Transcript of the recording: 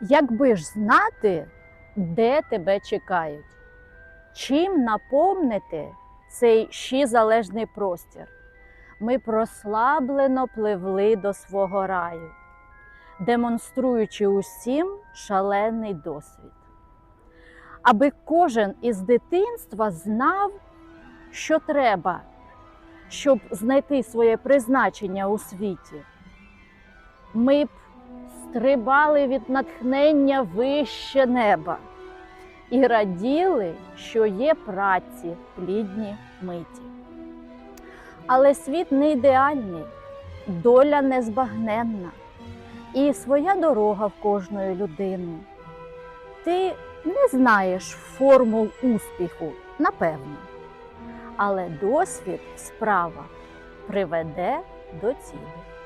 Якби ж знати, де тебе чекають, чим наповнити цей ще залежний простір, ми прослаблено пливли до свого раю, демонструючи усім шалений досвід. Аби кожен із дитинства знав, що треба, щоб знайти своє призначення у світі. Ми б стрибали від натхнення вище неба і раділи, що є праці плідні миті. Але світ не ідеальний, доля незбагненна і своя дорога в кожної людини. Ти не знаєш формул успіху, напевно, але досвід справа приведе до цілі.